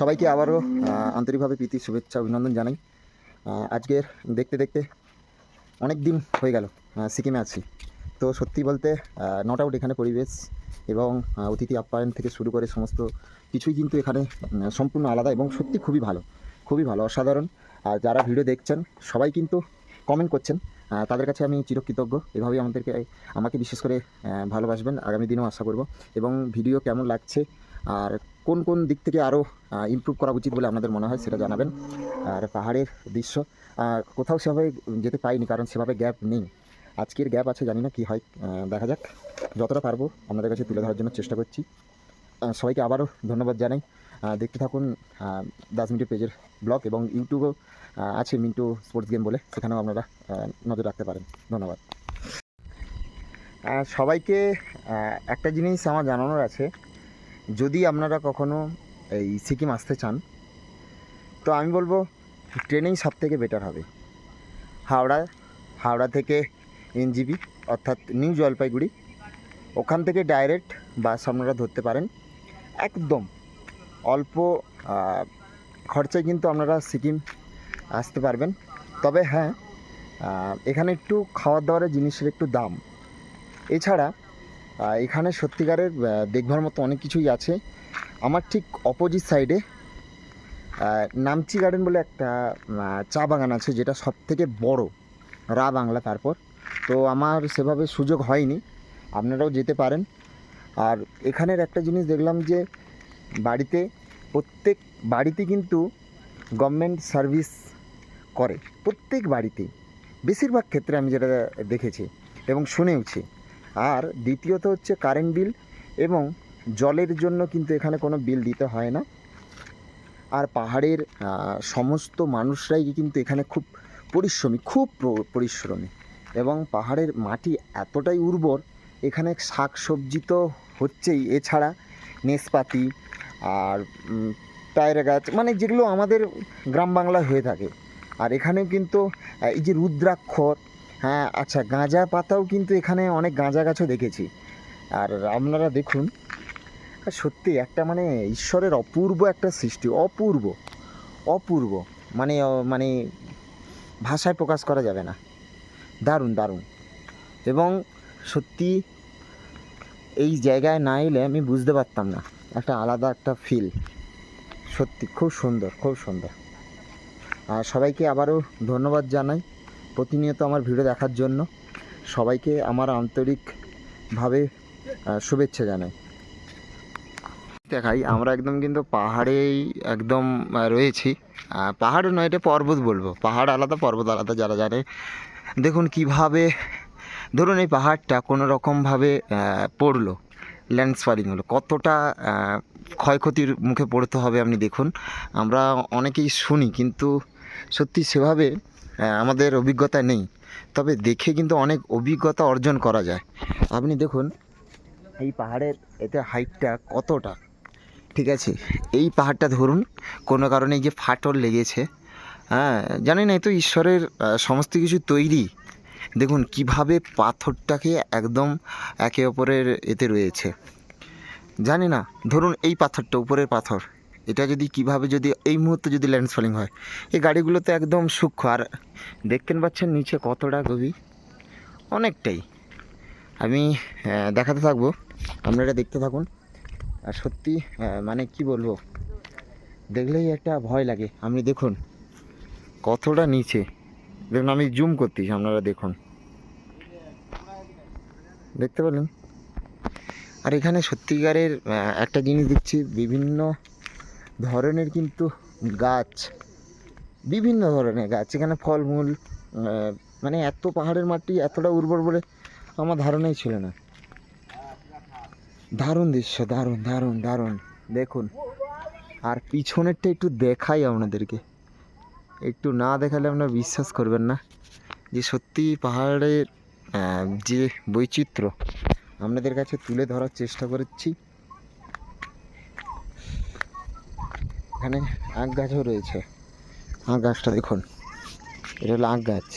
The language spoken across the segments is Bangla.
সবাইকে আবারও আন্তরিকভাবে প্রীতি, শুভেচ্ছা, অভিনন্দন জানাই। আজকের দেখতে দেখতে অনেক দিন হয়ে গেল সিকিমে আছি। তো সত্যি বলতে নট আউট এখানে পরিবেশ এবং অতিথি আপ্যায়ন থেকে শুরু করে সমস্ত কিছুই কিন্তু এখানে সম্পূর্ণ আলাদা এবং সত্যি খুবই ভালো খুবই ভালো, অসাধারণ। আর যারা ভিডিও দেখছেন, সবাই কিন্তু কমেন্ট করছেন তাদের কাছে আমি চিরকৃতজ্ঞ। এভাবেই আমাদেরকে, আমাকে বিশেষ করে ভালোবাসবেন। আগামী দিনেও আশা করব। এবং ভিডিও কেমন লাগছে আর কোন কোন দিক থেকে আরও ইমপ্রুভ করা উচিত বলে আপনাদের মনে হয় সেটা জানাবেন। আর পাহাড়ের দৃশ্য কোথাও সেভাবে যেতে পাইনি কারণ সেভাবে গ্যাপ নেই। আজকের গ্যাপ আছে, জানি না কী হয় দেখা যাক। যতটা পারব আপনাদের কাছে তুলে ধরার জন্য চেষ্টা করছি। সবাইকে আবারও ধন্যবাদ জানাই। দেখতে থাকুন দাস মিনিটের পেজের ব্লগ এবং ইউটিউবও আছে মিন্টু স্পোর্টস গেম বলে, সেখানেও আপনারা নজর রাখতে পারেন। ধন্যবাদ। সবাইকে একটা জিনিস আমার জানানোর আছে যদি আপনারা কখনো এই সিকিম আসতে চান, তো আমি বলব ট্রেনেই সব থেকে বেটার হবে। হাওড়া হাওড়া থেকে এনজিবি অর্থাৎ নিউ জলপাইগুড়ি ওখান থেকে ডাইরেক্ট বাস আপনারা ধরতে পারেন। একদম অল্প খরচায় কিন্তু আপনারা সিকিম আসতে পারবেন। তবে হ্যাঁ এখানে একটু খাওয়ার দাওয়ারের জিনিসের একটু দাম। এছাড়া এখানে সত্যিকারের দেখবার মতো অনেক কিছুই আছে। আমার ঠিক অপোজিট সাইডে নামচি গার্ডেন বলে একটা চা বাগান আছে যেটা সব থেকে বড়, রা বাংলা তারপর। তো আমার সেভাবে সুযোগ হয়নি, আপনারাও যেতে পারেন। আর এখানের একটা জিনিস দেখলাম যে, বাড়িতে প্রত্যেক, বাড়িতে কিন্তু গভর্নমেন্ট সার্ভিস করে, প্রত্যেক বাড়িতে। বেশিরভাগ ক্ষেত্রে আমি যেটা দেখেছি এবং শুনেওছি আর দ্বিতীয়ত হচ্ছে কারেন্ট বিল এবং জলের জন্য কিন্তু এখানে কোনো বিল দিতে হয় না। আর পাহাড়ের সমস্ত মানুষরাই কিন্তু এখানে খুব পরিশ্রমী খুব পরিশ্রমী এবং পাহাড়ের মাটি এতটাই উর্বর, এখানে শাক সবজি তো হচ্ছেই। এছাড়া নেসপাতি আর টায়রা গাছ মানে যেগুলো আমাদের গ্রাম বাংলায় হয়ে থাকে। আর এখানেও কিন্তু এই যে রুদ্রাক্ষ হ্যাঁ আচ্ছা গাঁজা পাতাও কিন্তু এখানে অনেক গাঁজা গাছও দেখেছি। আর আপনারা দেখুন সত্যি একটা মানে ঈশ্বরের অপূর্ব একটা সৃষ্টি, অপূর্ব অপূর্ব। মানে মানে ভাষায় প্রকাশ করা যাবে না। দারুণ দারুণ। এবং সত্যি এই জায়গায় না এলে আমি বুঝতে পারতাম না, একটা আলাদা একটা ফিল সত্যি, খুব সুন্দর খুব সুন্দর। আর সবাইকে আবারও ধন্যবাদ জানাই। প্রতিনিয়ত আমার ভিডিও দেখার জন্য সবাইকে আমার আন্তরিকভাবে শুভেচ্ছা জানাই। দেখাই, আমরা একদম কিন্তু পাহাড়েই একদম রয়েছি। পাহাড় নয়, এটা পর্বত বলব। পাহাড় আলাদা, পর্বত আলাদা, যারা জানে। দেখুন কীভাবে, ধরুন এই পাহাড়টা কোনো রকমভাবে পড়ল ল্যান্ডস্লাইডিং হলো কতটা ক্ষয়ক্ষতির মুখে পড়তে হবে আপনি দেখুন। আমরা অনেকেই শুনি, কিন্তু সত্যি সেভাবে আমাদের অভিজ্ঞতা নেই। তবে দেখে কিন্তু অনেক অভিজ্ঞতা অর্জন করা যায়। আপনি দেখুন, এই পাহাড়ের এতে হাইটটা কতটা? ঠিক আছে, এই পাহাড়টা ধরুন, কোনো কারণে যে ফাটল লেগেছে হ্যাঁ জানি না তো ঈশ্বরের সমস্ত কিছু তৈরি। দেখুন, কীভাবে পাথরটাকে একদম একে অপরের এতে রয়েছে। জানি না, ধরুন এই পাথরটা, উপরের পাথর। এটা যদি কীভাবে যদি এই মুহূর্তে যদি ল্যান্ডফলিং হয়। এই গাড়িগুলো তো একদম সূক্ষ্ম। আর দেখতেন পাচ্ছেন নিচে কতটা গভীর? অনেকটাই। আমি দেখাতে থাকব। আপনারা দেখতে থাকুন। আর সত্যি মানে কি বলব? দেখলেই একটা ভয় লাগে। আপনি দেখুন, কতটা নিচে। দেখুন, আমি জুম করতেছি, আপনারা দেখুন। দেখতে পেলেন? আর এখানে সত্যিকারের একটা জিনিস দেখছি, বিভিন্ন ধরনের কিন্তু গাছ, বিভিন্ন ধরনের গাছ। এখানে ফলমূল মানে এত পাহাড়ের মাটি, এতটা উর্বর বলে আমার ধারণাই ছিল না। দারুণ দৃশ্য, দারুণ দারুণ দারুণ। দেখুন, আর পিছনেরটা একটু দেখাই আপনাদেরকে। একটু না দেখালে আপনারা বিশ্বাস করবেন না যে সত্যি পাহাড়ের যে বৈচিত্র্য আপনাদের কাছে তুলে ধরার চেষ্টা করেছি। এখানে আখ গাছও রয়েছে। আখ গাছটা দেখুন, এটা হলো আখ গাছ।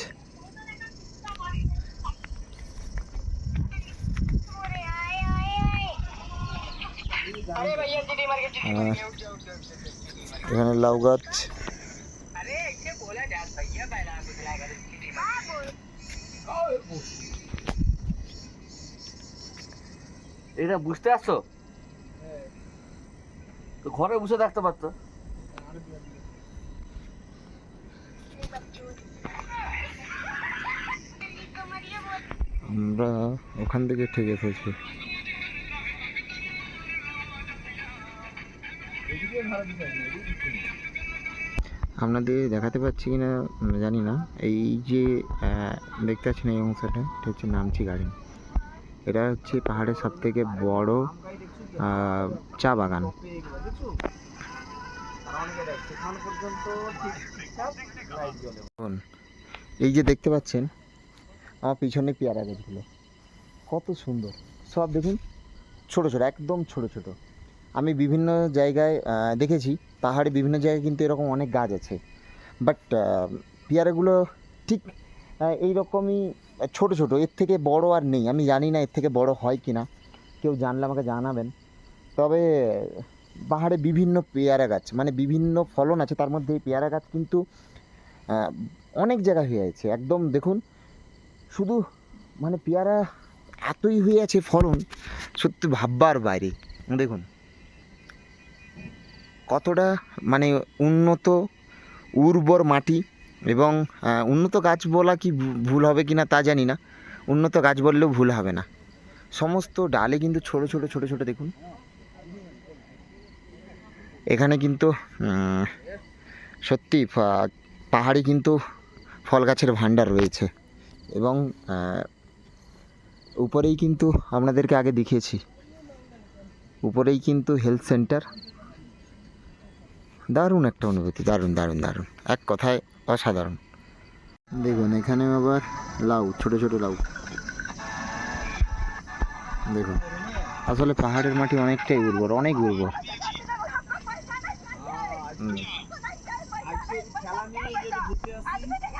এখানে লাউ গাছ। এটা বুঝতে পারছ তো ঘরে বসে থাকতে পারতো। আমরা ওখান থেকে ঠেকে এসেছি। আপনাদের দেখাতে পাচ্ছি কি না জানি না। এই যে দেখতে পাচ্ছেন এই অংশটা, এটা হচ্ছে নামচি গার্ডেন এটা হচ্ছে পাহাড়ের সব থেকে বড় চা বাগান। এই যে দেখতে পাচ্ছেন, আমার পিছনে পেয়ারা গাছগুলো। কত সুন্দর। সব দেখুন, ছোট ছোট, একদম ছোট ছোট। আমি বিভিন্ন জায়গায় দেখেছি, পাহাড়ে বিভিন্ন জায়গায় কিন্তু এরকম অনেক গাছ আছে। বাট পেয়ারাগুলো ঠিক এই রকমই ছোট ছোট, এর থেকে বড় আর নেই। আমি জানি না এর থেকে বড় হয় কি না কেউ জানলে আমাকে জানাবেন। তবে পাহাড়ে বিভিন্ন পেয়ারা গাছ মানে বিভিন্ন ফলন আছে, তার মধ্যে এই পেয়ারা গাছ কিন্তু অনেক জায়গায় হয়ে আছে। একদম দেখুন, শুধু মানে পেয়ারা এতই হয়ে আছে ফলন, সত্যি ভাববার বাইরে। দেখুন, কতটা মানে উন্নত, উর্বর মাটি এবং উন্নত গাছ বলা কি ভুল হবে কি না তা জানি না। উন্নত গাছ বললেও ভুল হবে না। সমস্ত ডালে কিন্তু ছোট ছোট ছোট ছোট দেখুন এখানে কিন্তু সত্যি পাহাড়ে কিন্তু ফল গাছের ভাণ্ডার রয়েছে। এবং উপরেই কিন্তু আপনাদেরকে আগে দেখিয়েছি। উপরেই কিন্তু হেলথ সেন্টার দারুণ একটা অনুভূতি, দারুণ দারুণ দারুণ। এক কথায় অসাধারণ। দেখুন এখানে আবার লাউ, ছোট ছোট লাউ। দেখুন, আসলে পাহাড়ের মাটি অনেকটাই উর্বর, অনেক উর্বর। আজকে খেলা নিয়ে যদি ঘুরতে আসি